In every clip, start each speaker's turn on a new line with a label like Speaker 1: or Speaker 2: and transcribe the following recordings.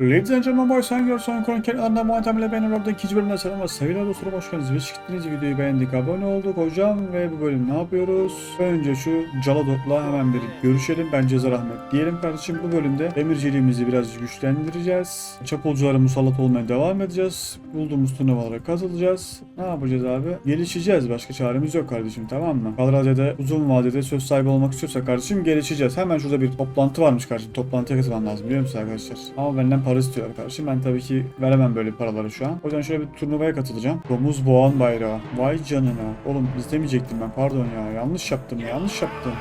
Speaker 1: Ladies and gentlemen, boys and girls, son konu kenarında Muhatem ile benim orada ikinci bölümden selamlar. Sevgili dostlarım hoş geldiniz. Ve çıktınız videoyu beğendik, abone olduk hocam ve bu bölüm ne yapıyoruz? Önce şu Caladot'la hemen bir görüşelim. Bence rahmet diyelim kardeşim. Bu bölümde demirciliğimizi biraz güçlendireceğiz. Çapulculara musallat olmaya devam edeceğiz. Bulduğumuz turnuvalara katılacağız. Ne yapacağız abi? Gelişeceğiz. Başka çaremiz yok kardeşim tamam mı? Kalrade'de uzun vadede söz sahibi olmak istiyorsa kardeşim gelişeceğiz. Hemen şurada bir toplantı varmış kardeşim. Toplantıya katılmam lazım biliyor musun arkadaşlar? Ama benden para istiyorlar kardeşim. Ben tabii ki veremem böyle paraları şu an. O yüzden şöyle bir turnuvaya katılacağım. Domuz boğan bayrağı. Vay canına. Oğlum izlemeyecektim ben. Pardon ya. Yanlış yaptım. Yanlış yaptım.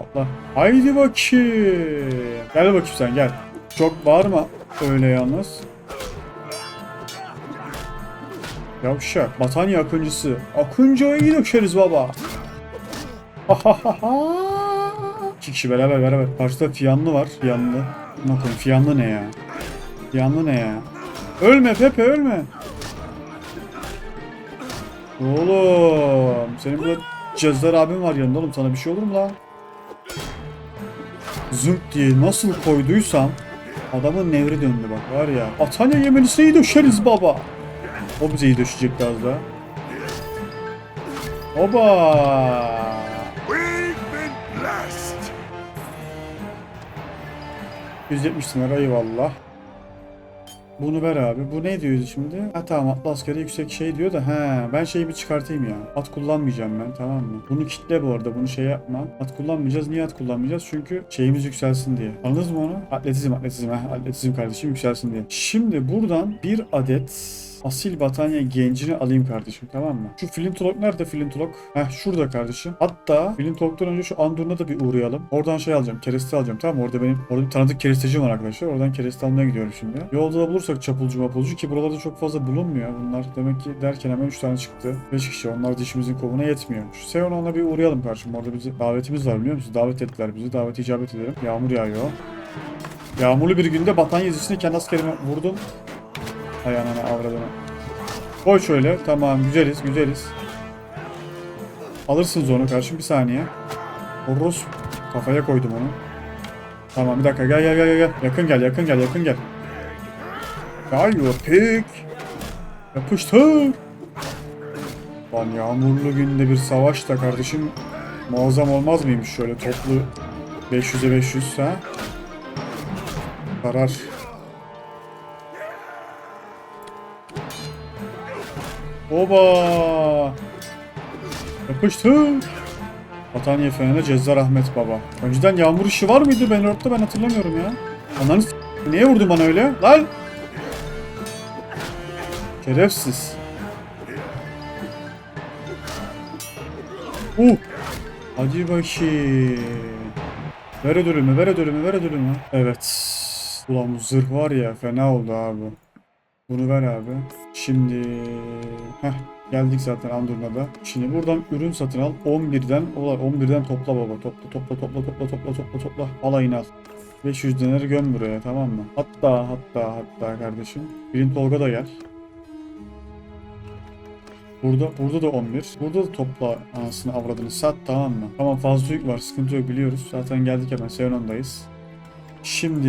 Speaker 1: Atla. Haydi bakayım. Gel bakayım sen gel. Çok bağırma öyle yalnız. Yavşak. Batanya Akıncısı. Akıncı'ya iyi dökeriz baba. İki kişi beraber beraber. Karşıda Fiyanlı var. Fiyanlı. Bakın Fiyanlı ne ya? Fiyanlı ne ya? Ölme Pepe ölme. Oğlum senin burada Cezdar abin var yanında oğlum sana bir şey olur mu lan? Zınk diye nasıl koyduysam adamın nevri döndü bak var ya. Atanya yemelisine iyi döşeriz baba. O bize iyi döşecek az daha. Oba. 170 lira eyvallah. Bunu ver abi. Bu ne diyor şimdi? Ha tamam atlı askeri yüksek şey diyor da he ben şeyi bir çıkartayım ya. At kullanmayacağım ben tamam mı? Bunu kitle bu arada bunu şey yapma. At kullanmayacağız. Niye at kullanmayacağız? Çünkü şeyimiz yükselsin diye. Anladınız mı onu? Atletizm atletizm ha. Atletizm kardeşim yükselsin diye. Şimdi buradan bir adet Asil Batanya gencini alayım kardeşim tamam mı? Şu Flintlock nerede Flintlock? Heh şurada kardeşim. Hatta Flintlock'tan önce şu Andurn'a da bir uğrayalım. Oradan şey alacağım. Kereste alacağım tamam? Orada benim orada bir tanıdık kerestecim var arkadaşlar. Oradan kereste almaya gidiyorum şimdi. Yolda da bulursak çapulcu mapulcu ki buralarda çok fazla bulunmuyor. Bunlar demek ki derken hemen 3 tane çıktı. 5 kişi. Onlar dişimizin kovuna yetmiyor. Şu Seonon'a bir uğrayalım kardeşim. Orada bizi davetimiz var biliyor musun? Davet ettiler bizi. Davete icabet edelim. Yağmur yağıyor. Yağmurlu bir günde Batanya dizisini kendi askerime vurdum. Hay anana avradına. Koy şöyle. Tamam güzeliz güzeliz. Alırsınız onu karşım bir saniye. Horus kafaya koydum onu. Tamam bir dakika gel gel gel gel. Yakın gel yakın gel yakın gel. Gel pik. Yapıştır. Lan yağmurlu günde bir savaş da kardeşim muazzam olmaz mıymış şöyle toplu 500'e 500 ha? Karar. Oba! Yapıştır. Bataniye Fener'e Cezzar Ahmet Baba. Önceden yağmur işi var mıydı ben ortada ben hatırlamıyorum ya. Ananı Niye vurdun bana öyle? Lan! Şerefsiz. Uh! Hadi bakayım. Ver ödülümü, ver ödülümü, ver ödülümü. Evet. Ulan bu zırh var ya fena oldu abi. Bunu ver abi. Şimdi heh geldik zaten Andurna'da. Şimdi buradan ürün satın al. 11'den olar 11'den topla baba. Topla topla topla topla topla topla topla. Alayını al. 500 deneri göm buraya tamam mı? Hatta hatta hatta kardeşim. Birin Tolga da gel. Burada burada da 11. Burada da topla anasını avradını sat tamam mı? Tamam fazla yük var sıkıntı yok biliyoruz. Zaten geldik hemen Seonon'dayız. Şimdi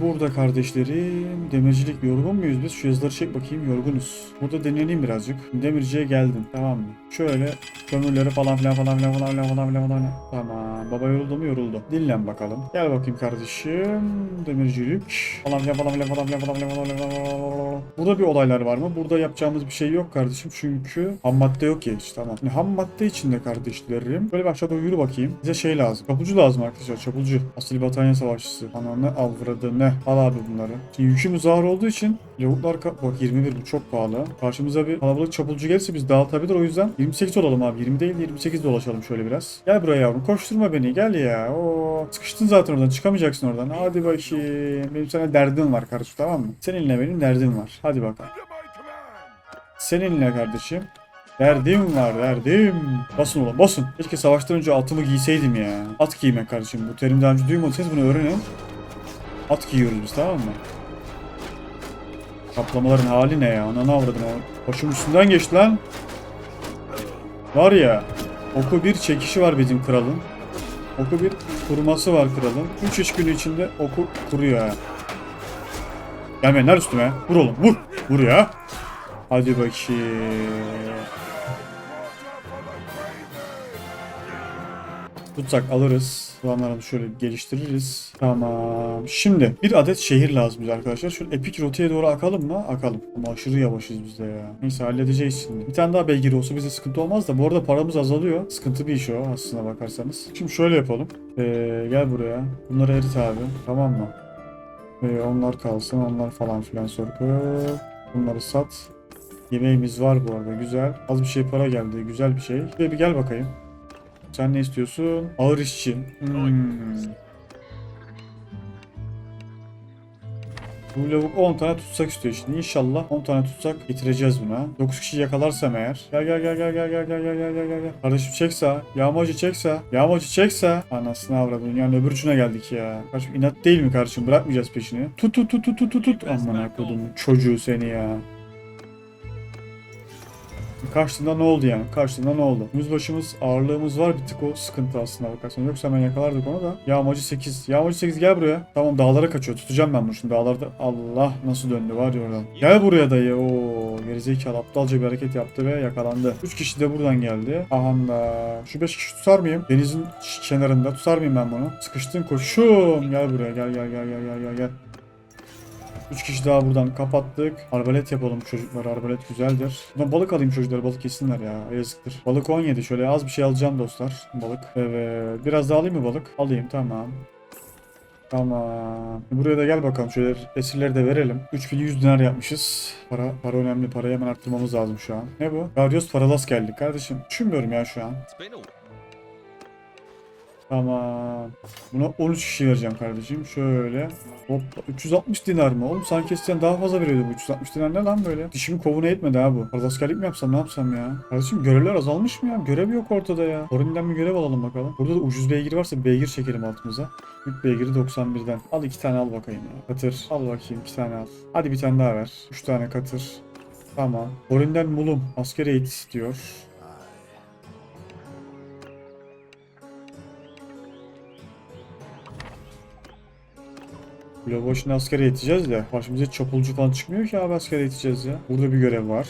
Speaker 1: burada kardeşlerim demircilik yorgun muyuz biz? Şu yazıları çek bakayım yorgunuz. Burada deneyelim birazcık. Demirciye geldim tamam mı? Şöyle kömürleri falan filan falan filan falan filan falan filan falan. Tamam baba yoruldu mu yoruldu. Dinlen bakalım. Gel bakayım kardeşim. Demircilik. Falan filan falan filan falan filan falan filan falan filan. Burada bir olaylar var mı? Burada yapacağımız bir şey yok kardeşim çünkü ham madde yok ya hiç tamam. Şimdi ham madde içinde kardeşlerim. Böyle bir aşağı doğru yürü bakayım. Bize şey lazım. Çapulcu lazım arkadaşlar çapulcu. Asil Batanya Savaşçısı. Ananı avradını. Al abi bunları. Şimdi yükümüz ağır olduğu için lavuklar bak 21 bu çok pahalı. Karşımıza bir kalabalık çapulcu gelirse biz dağıtabilir o yüzden 28 olalım abi. 20 değil 28 dolaşalım şöyle biraz. Gel buraya yavrum koşturma beni gel ya. Oo, sıkıştın zaten oradan çıkamayacaksın oradan. Hadi bakayım. Benim sana derdim var kardeşim tamam mı? Seninle benim derdim var. Hadi bakalım. Seninle kardeşim. Derdim var derdim. Basın oğlum basın. Keşke savaştan önce atımı giyseydim ya. At giymek kardeşim. Bu terimi daha önce duymadıysanız bunu öğrenin. At giyiyoruz biz tamam mı? Kaplamaların hali ne ya? Ananı avradın o. Başım üstünden geçti lan. Var ya. Oku bir çekişi var bizim kralın. Oku bir kuruması var kralın. 3 iş günü içinde oku kuruyor ha. Gelmeyin lan üstüme. Vur oğlum vur. Vur ya. Hadi bakayım. Tutsak alırız. Planlarını şöyle geliştiririz. Tamam. Şimdi bir adet şehir lazım bize arkadaşlar. Şöyle epik rotaya doğru akalım mı? Akalım. Ama aşırı yavaşız biz de ya. Neyse halledeceğiz şimdi. Bir tane daha beygir olsa bize sıkıntı olmaz da. Bu arada paramız azalıyor. Sıkıntı bir iş o aslına bakarsanız. Şimdi şöyle yapalım. Ee, gel buraya. Bunları erit abi. Tamam mı? Ee, onlar kalsın. Onlar falan filan sorgu. Bunları sat. Yemeğimiz var bu arada. Güzel. Az bir şey para geldi. Güzel bir şey. Şuraya bir gel bakayım. Sen ne istiyorsun? Ağır işçi. Hmm. Bu lavuk 10 tane tutsak istiyor şimdi. İnşallah 10 tane tutsak getireceğiz buna. 9 kişi yakalarsam eğer. Gel gel gel gel gel gel gel gel gel gel gel. Kardeşim çek sağa. Yağmacı çek sağa. Yağmacı çek sağa. Anasını avradın. Yani öbür ucuna geldik ya. Kardeşim inat değil mi kardeşim? Bırakmayacağız peşini. Tut tut tut tut tut tut tut. Aman akıllım çocuğu seni ya. Karşılığında ne oldu yani? Karşılığında ne oldu? Yüzbaşımız ağırlığımız var bir tık o sıkıntı aslında bakarsan. Yoksa hemen yakalardık onu da. Yağmacı 8. Yağmacı 8 gel buraya. Tamam dağlara kaçıyor. Tutacağım ben bunu şimdi. Dağlarda Allah nasıl döndü var ya oradan. Gel buraya dayı. Oo gerizekalı aptalca bir hareket yaptı ve yakalandı. 3 kişi de buradan geldi. Aha da. Şu 5 kişi tutar mıyım? Denizin kenarında tutar mıyım ben bunu? Sıkıştın koşum. Gel buraya gel gel gel gel gel gel. 3 kişi daha buradan kapattık. Arbalet yapalım çocuklar. Arbalet güzeldir. Buradan balık alayım çocuklar. Balık yesinler ya. Yazıktır. Balık 17. Şöyle az bir şey alacağım dostlar. Balık. Evet. Biraz daha alayım mı balık? Alayım tamam. Tamam. Buraya da gel bakalım. Şöyle esirleri de verelim. 3100 dinar yapmışız. Para para önemli. Parayı hemen arttırmamız lazım şu an. Ne bu? Garios paralas geldik kardeşim. Düşünmüyorum ya şu an. Tamam. Buna 13 kişi vereceğim kardeşim. Şöyle. Hop. 360 dinar mı? Oğlum sanki eskiden daha fazla veriyordu bu 360 dinar ne lan böyle? Dişimi kovuna etmedi ha bu. Arada askerlik mi yapsam ne yapsam ya? Kardeşim görevler azalmış mı ya? Görev yok ortada ya. Orinden bir görev alalım bakalım. Burada da ucuz beygir varsa beygir çekelim altımıza. Yük beygiri 91'den. Al iki tane al bakayım ya. Katır. Al bakayım iki tane al. Hadi bir tane daha ver. Üç tane katır. Tamam. Orinden mulum. Asker eğitim diyor. Kilo başına askere yeteceğiz de başımıza çapulcu falan çıkmıyor ki abi askere yeteceğiz ya. Burada bir görev var.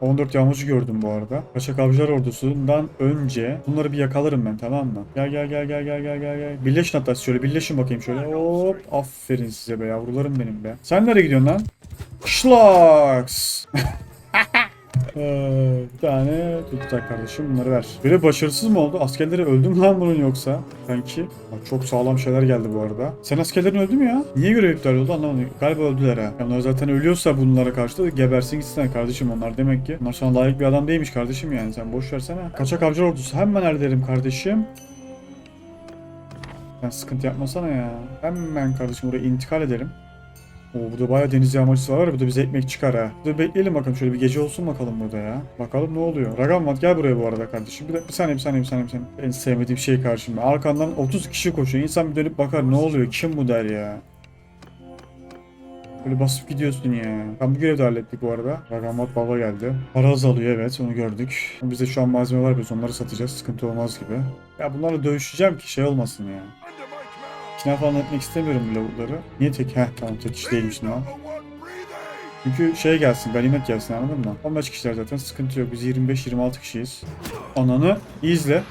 Speaker 1: 14 yağmacı gördüm bu arada. Kaçak avcılar ordusundan önce bunları bir yakalarım ben tamam mı? Gel gel gel gel gel gel gel gel. Birleşin hatta şöyle birleşin bakayım şöyle. Hop aferin size be yavrularım benim be. Sen nereye gidiyorsun lan? Şlaks. Ee, bir tane tutacak kardeşim bunları ver. Böyle başarısız mı oldu? Askerleri öldü mü lan bunun yoksa? Sanki. Çok sağlam şeyler geldi bu arada. Sen askerlerin öldü mü ya? Niye görev iptal oldu anlamadım. Galiba öldüler ha. Onlar zaten ölüyorsa bunlara karşı da gebersin gitsin kardeşim onlar demek ki. Onlar sana layık bir adam değilmiş kardeşim yani sen boş versene. Kaçak avcılar ordusu hemen ederim kardeşim. Sen sıkıntı yapmasana ya. Hemen kardeşim buraya intikal edelim. Oo burada bayağı deniz yağmacısı var. Bu da bize ekmek çıkar ha. Burada bekleyelim bakalım. Şöyle bir gece olsun bakalım burada ya. Bakalım ne oluyor. Ragamat gel buraya bu arada kardeşim. Bir, de, bir saniye bir saniye bir saniye bir saniye. En sevmediğim şey karşımda. Arkandan 30 kişi koşuyor. İnsan bir dönüp bakar ne oluyor? Kim bu der ya. Böyle basıp gidiyorsun ya. Tam bu görevi de hallettik bu arada. Ragamat baba geldi. Para azalıyor evet onu gördük. Bizde şu an malzeme var biz onları satacağız. Sıkıntı olmaz gibi. Ya bunlarla dövüşeceğim ki şey olmasın ya. İkna falan etmek istemiyorum bu lavukları. Niye tek? Heh tamam tek kişi değilmiş lan. Çünkü şey gelsin, ganimet gelsin anladın mı? 15 kişiler zaten sıkıntı yok. Biz 25-26 kişiyiz. Ananı izle.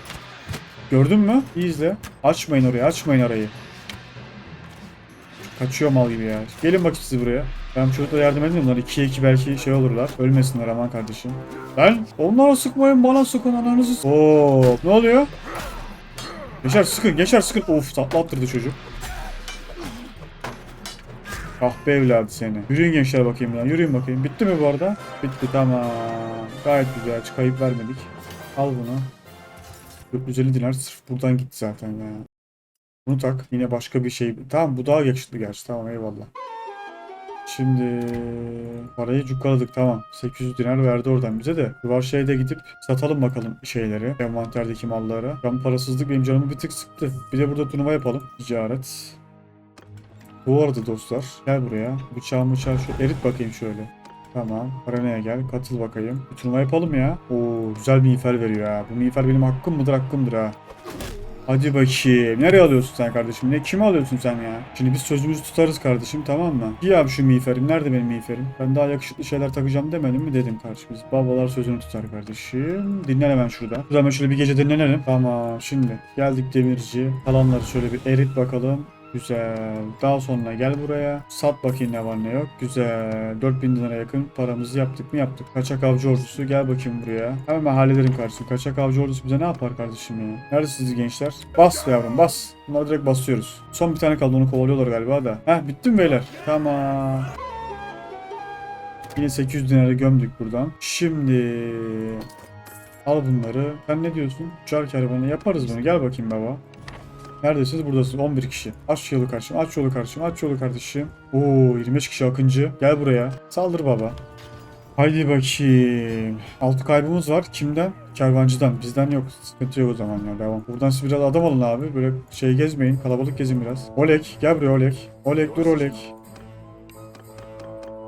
Speaker 1: Gördün mü? İyi izle. Açmayın orayı, açmayın arayı. Kaçıyor mal gibi ya. Gelin bakayım siz buraya. Ben çocuklara yardım edeyim onlar 2'ye 2 belki şey olurlar. Ölmesinler aman kardeşim. Lan onlara sıkmayın bana sıkın ananızı Oo, ne oluyor? Geçer sıkın, geçer sıkın. Of tatlı attırdı çocuk. Kahpe evladı seni. Yürüyün gençler bakayım ya. Yürüyün bakayım. Bitti mi bu arada? Bitti tamam. Gayet güzel. Hiç kayıp vermedik. Al bunu. 450 dinar sırf buradan gitti zaten ya. Bunu tak. Yine başka bir şey. Tamam bu daha yakışıklı gerçi. Tamam eyvallah. Şimdi parayı cukkaladık tamam. 800 dinar verdi oradan bize de. Duvar şeyde gidip satalım bakalım şeyleri. Envanterdeki malları. Ben parasızlık benim canımı bir tık sıktı. Bir de burada turnuva yapalım. Ticaret. Bu arada dostlar gel buraya. Bıçağı bıçağı şu erit bakayım şöyle. Tamam. Arenaya gel. Katıl bakayım. Bir turnuva yapalım ya. Oo güzel bir miğfer veriyor ha. Bu miğfer benim hakkım mıdır hakkımdır ha. Hadi bakayım. Nereye alıyorsun sen kardeşim? Ne kimi alıyorsun sen ya? Şimdi biz sözümüzü tutarız kardeşim tamam mı? Giy abi şu miğferim. Nerede benim miğferim? Ben daha yakışıklı şeyler takacağım demedim mi dedim kardeşim. Biz babalar sözünü tutar kardeşim. Dinlen hemen şurada. O zaman şöyle bir gece dinlenelim. Tamam şimdi geldik demirci. Kalanları şöyle bir erit bakalım. Güzel. Daha sonra gel buraya. Sat bakayım ne var ne yok. Güzel. 4000 lira yakın paramızı yaptık mı yaptık. Kaçak avcı ordusu gel bakayım buraya. Hemen ben hallederim kardeşim. Kaçak avcı ordusu bize ne yapar kardeşim ya? Neredesiniz gençler? Bas yavrum bas. Bunları direkt basıyoruz. Son bir tane kaldı onu kovalıyorlar galiba da. Heh bitti mi beyler? Tamam. Yine 800 dinarı gömdük buradan. Şimdi al bunları. Sen ne diyorsun? Uçar kervanı yaparız bunu. Gel bakayım baba. Neredesiniz? Buradasınız. 11 kişi. Aç yolu kardeşim. Aç yolu kardeşim. Aç yolu kardeşim. Oo 25 kişi akıncı. Gel buraya. Saldır baba. Haydi bakayım. Altı kaybımız var. Kimden? Kervancıdan. Bizden yok. Sıkıntı yok o zaman ya. Devam. Buradan siz biraz adam alın abi. Böyle şey gezmeyin. Kalabalık gezin biraz. Oleg. Gel buraya Oleg. Oleg dur Oleg.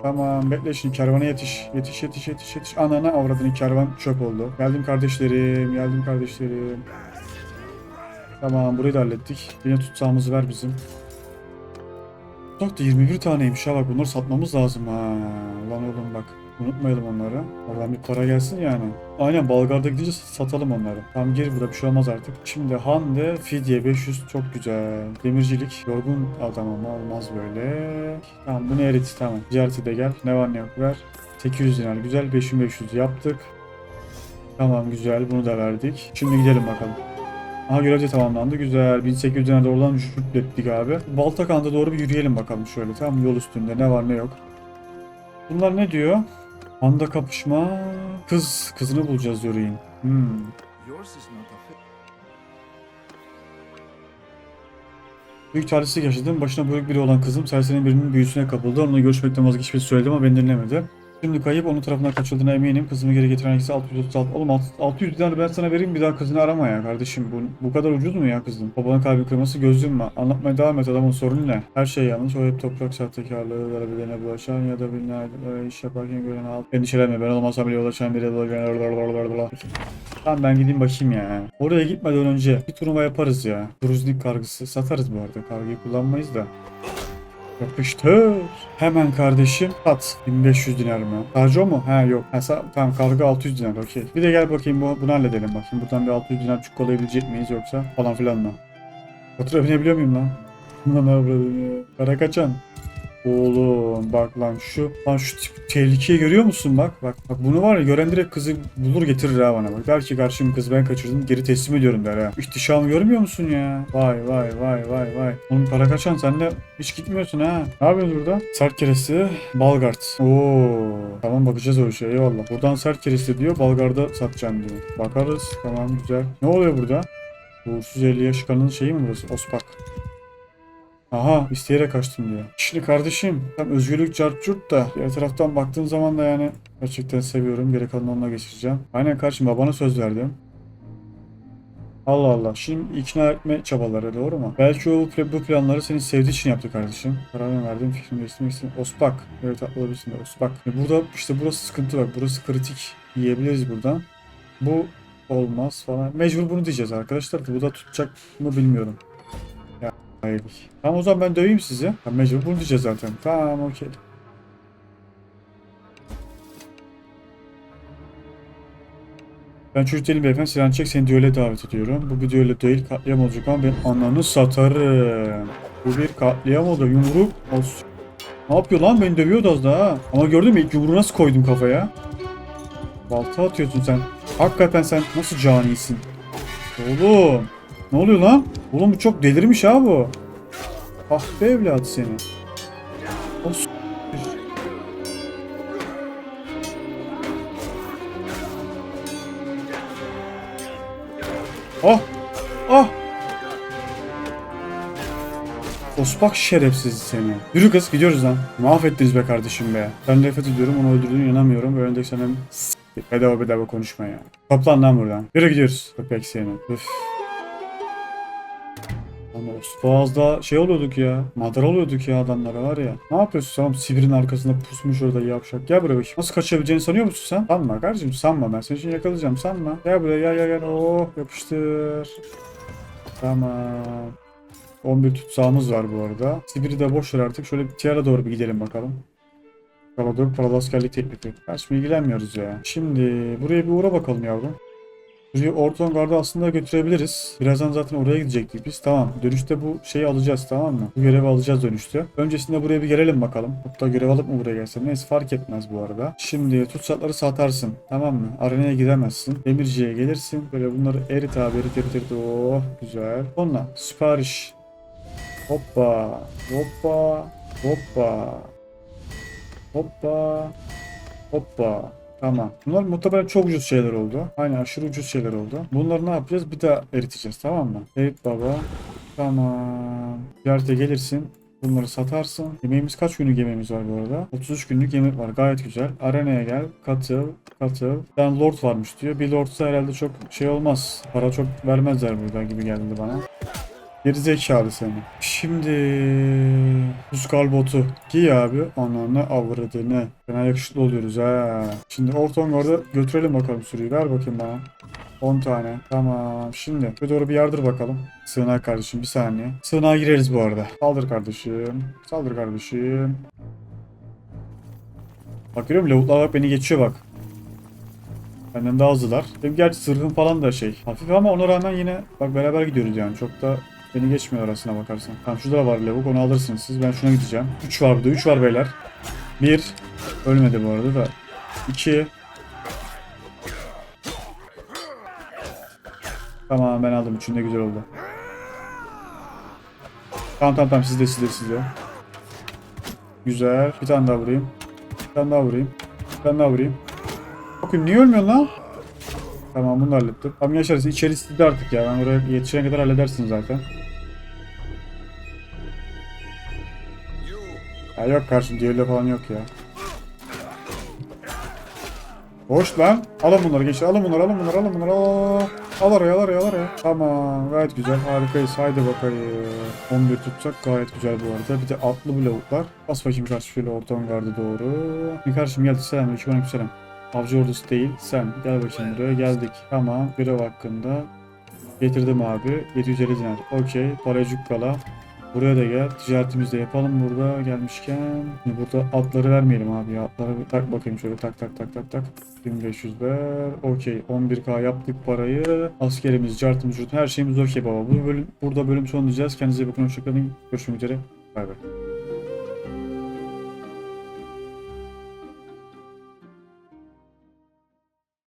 Speaker 1: Tamam bekle şimdi kervana yetiş. Yetiş yetiş yetiş yetiş. Anana avradını kervan çöp oldu. Geldim kardeşlerim. Geldim kardeşlerim. Tamam burayı da hallettik. Yine tutsağımızı ver bizim. Bak da 21 taneymiş ha bak bunları satmamız lazım ha. Lan oğlum bak. Unutmayalım onları. Oradan bir para gelsin yani. Aynen Balgar'da gidince satalım onları. Tamam geri burada bir şey olmaz artık. Şimdi Hande, Fidye 500 çok güzel. Demircilik, yorgun adam ama olmaz böyle. Tamam bunu erit tamam. Ticareti de gel. Ne var ne yok ver. 800 dinar güzel 5500 yaptık. Tamam güzel bunu da verdik. Şimdi gidelim bakalım. Aha görev de tamamlandı. Güzel. 1800 tane de oradan şükrettik abi. Baltakan'da doğru bir yürüyelim bakalım şöyle. Tam yol üstünde ne var ne yok. Bunlar ne diyor? Anda kapışma. Kız. Kızını bulacağız diyor Ian. Hmm. Büyük talihsizlik yaşadım. Başına büyük biri olan kızım serserinin birinin büyüsüne kapıldı. Onunla görüşmekten vazgeçmesi söyledim ama beni dinlemedi. Şimdi kayıp onun tarafından kaçıldığına eminim. Kızımı geri getiren ikisi 636. Oğlum alt- 600 dinar ben sana vereyim bir daha kızını arama ya kardeşim. Bu, bu kadar ucuz mu ya kızım? Babanın kalbi kırması gözüm mü? Anlatmaya devam et adamın sorunu ne? Her şey yanlış. O hep toprak sahtekarlığı, verabilerine bulaşan ya da bilinen böyle iş yaparken gören alt. Endişelenme ben olmasam bile yol açan biri de Tamam ben gideyim bakayım ya. Oraya gitmeden önce bir turnuva yaparız ya. Gruznik kargısı satarız bu arada. Kargıyı kullanmayız da. Yapıştır. Hemen kardeşim at. 1500 dinar mı? Sadece o mu? Ha yok. Ha, tamam kargo 600 dinar okey. Bir de gel bakayım bu, bunu halledelim bakayım. Buradan bir 600 dinar çukkalayabilecek miyiz yoksa falan filan mı? Fatura binebiliyor muyum lan? Lan avradını. Para kaçan. Oğlum bak lan şu lan şu tip tehlikeyi görüyor musun? Bak bak bak bunu var ya gören direkt kızı bulur getirir ha bana. Bak der ki karşım kız ben kaçırdım geri teslim ediyorum der ha. İhtişamı görmüyor musun ya? Vay vay vay vay vay. Oğlum para kaçan sen de hiç gitmiyorsun ha. Ne yapıyorsun burada? Sert keresi Balgard. Oo tamam bakacağız o işe eyvallah. Buradan sert keresi diyor Balgard'a satacağım diyor. Bakarız tamam güzel. Ne oluyor burada? Uğursuz 50 yaş kanının şeyi mi burası? Ospak Aha isteyerek kaçtım diyor. Şimdi kardeşim tam özgürlük cartçurt da diğer taraftan baktığın zaman da yani gerçekten seviyorum. Geri kalanını onunla geçireceğim. Aynen kardeşim babana söz verdim. Allah Allah. Şimdi ikna etme çabaları doğru mu? Belki o bu planları senin sevdiği için yaptı kardeşim. Kararını verdim. Fikrimi değiştirmek istedim. Ospak. Evet olabilirsin de Ospak. E Burada işte burası sıkıntı bak. Burası kritik. Yiyebiliriz buradan. Bu olmaz falan. Mecbur bunu diyeceğiz arkadaşlar. Bu da tutacak mı bilmiyorum. Hayır. Tamam o zaman ben döveyim sizi. Ha, mecbur bunu diyeceğiz zaten. Tamam okey. Ben çocuk değilim beyefendi. Sinan Çek seni düğüle davet ediyorum. Bu bir düğüle değil katliam olacak ama ben ananı satarım. Bu bir katliam oldu. Yumruk. Olsun. Ne yapıyor lan? Beni dövüyordu az daha. Ama gördün mü ilk yumruğu nasıl koydum kafaya? Balta atıyorsun sen. Hakikaten sen nasıl canisin? Oğlum. Ne oluyor lan? Oğlum bu çok delirmiş ha bu. Ah be evlat seni. O Ah! Ah! Ospak şerefsiz seni. Yürü kız gidiyoruz lan. Mahvettiniz be kardeşim be. Ben nefret ediyorum onu öldürdüğüne inanmıyorum. Böyle s- bedava bedava konuşma ya. Toplan lan buradan. Yürü gidiyoruz. Köpek seni. Üf. Boğaz'da şey oluyorduk ya. Madara oluyorduk ya adamlara var ya. Ne yapıyorsun sen Sibir'in arkasında pusmuş orada yavşak. Gel buraya bakayım. Nasıl kaçabileceğini sanıyor musun sen? Sanma kardeşim sanma ben seni şimdi yakalayacağım sanma. Gel buraya gel gel gel. Oh yapıştır. Tamam. 11 tutsağımız var bu arada. Sibir'i de boş ver artık. Şöyle Tiara doğru bir gidelim bakalım. Galador Paralı Askerlik Teklifi. Kaç mı ilgilenmiyoruz ya. Şimdi buraya bir uğra bakalım yavrum. Burayı Orton Guard'a aslında götürebiliriz. Birazdan zaten oraya gidecektik biz. Tamam. Dönüşte bu şeyi alacağız tamam mı? Bu görevi alacağız dönüşte. Öncesinde buraya bir gelelim bakalım. Hatta görev alıp mı buraya gelsem? Neyse fark etmez bu arada. Şimdi tutsakları satarsın. Tamam mı? Arenaya gidemezsin. Demirciye gelirsin. Böyle bunları erit abi erit erit erit. Oh güzel. Sonra sipariş. Hoppa. Hoppa. Hoppa. Hoppa. Hoppa. Tamam. Bunlar muhtemelen çok ucuz şeyler oldu. Aynen aşırı ucuz şeyler oldu. Bunları ne yapacağız? Bir daha eriteceğiz tamam mı? Erit baba. Tamam. Ziyarete gelirsin. Bunları satarsın. Yemeğimiz kaç günlük yemeğimiz var bu arada? 33 günlük yemek var. Gayet güzel. Arenaya gel. Katıl. Katıl. Ben lord varmış diyor. Bir lordsa herhalde çok şey olmaz. Para çok vermezler burada gibi geldi bana. Geri zekalı seni. Şimdi Ruskal botu giy abi. Ananı avradını. Fena yakışıklı oluyoruz ha. Şimdi Ortongor'da götürelim bakalım sürüyü. Ver bakayım bana. 10 tane. Tamam. Şimdi bir doğru bir yardır bakalım. Sığınak kardeşim bir saniye. Sığınağa gireriz bu arada. Saldır kardeşim. Saldır kardeşim. Bak görüyor musun? Bak beni geçiyor bak. Benden daha hızlılar. Benim gerçi zırhım falan da şey. Hafif ama ona rağmen yine bak beraber gidiyoruz yani. Çok da beni geçmiyor arasına bakarsan. Tamam şurada da var lavuk onu alırsınız siz. Ben şuna gideceğim. 3 var burada. 3 var beyler. 1. Ölmedi bu arada da. 2. Tamam ben aldım. Üçünde güzel oldu. Tamam tamam tamam sizde sizde sizde. Güzel. Bir tane daha vurayım. Bir tane daha vurayım. Bir tane daha vurayım. Bakın niye ölmüyorsun lan? Tamam bunu hallettim. Tamam yaşarız. İçeri sizde artık ya. Ben oraya yetişene kadar halledersin zaten. Ya yok karşım düello falan yok ya. Hoş lan. Alın bunları gençler. Alın bunları alın bunları alın bunları. Al, al araya al araya al araya. Tamam gayet güzel harikayız. Haydi bakayım. 11 tutacak gayet güzel bu arada. Bir de atlı bu lavuklar. Bas bakayım karşı şöyle ortadan gardı doğru. Bir karşım geldi selam. İki aleyküm selam. Avcı ordusu değil. Sen gel bakayım buraya geldik. Tamam görev hakkında. Getirdim abi. 750 dinar. Okey. Para cukkala. Buraya da gel. Ticaretimizi de yapalım burada gelmişken. Şimdi burada atları vermeyelim abi ya. Atları tak bakayım şöyle tak tak tak tak tak. 1500 ver. Okey. 11k yaptık parayı. Askerimiz, cartımız, her şeyimiz okey baba. Bu bölüm, burada bölüm sonlayacağız. Kendinize iyi bakın. Hoşçakalın. Görüşmek üzere. Bay bay.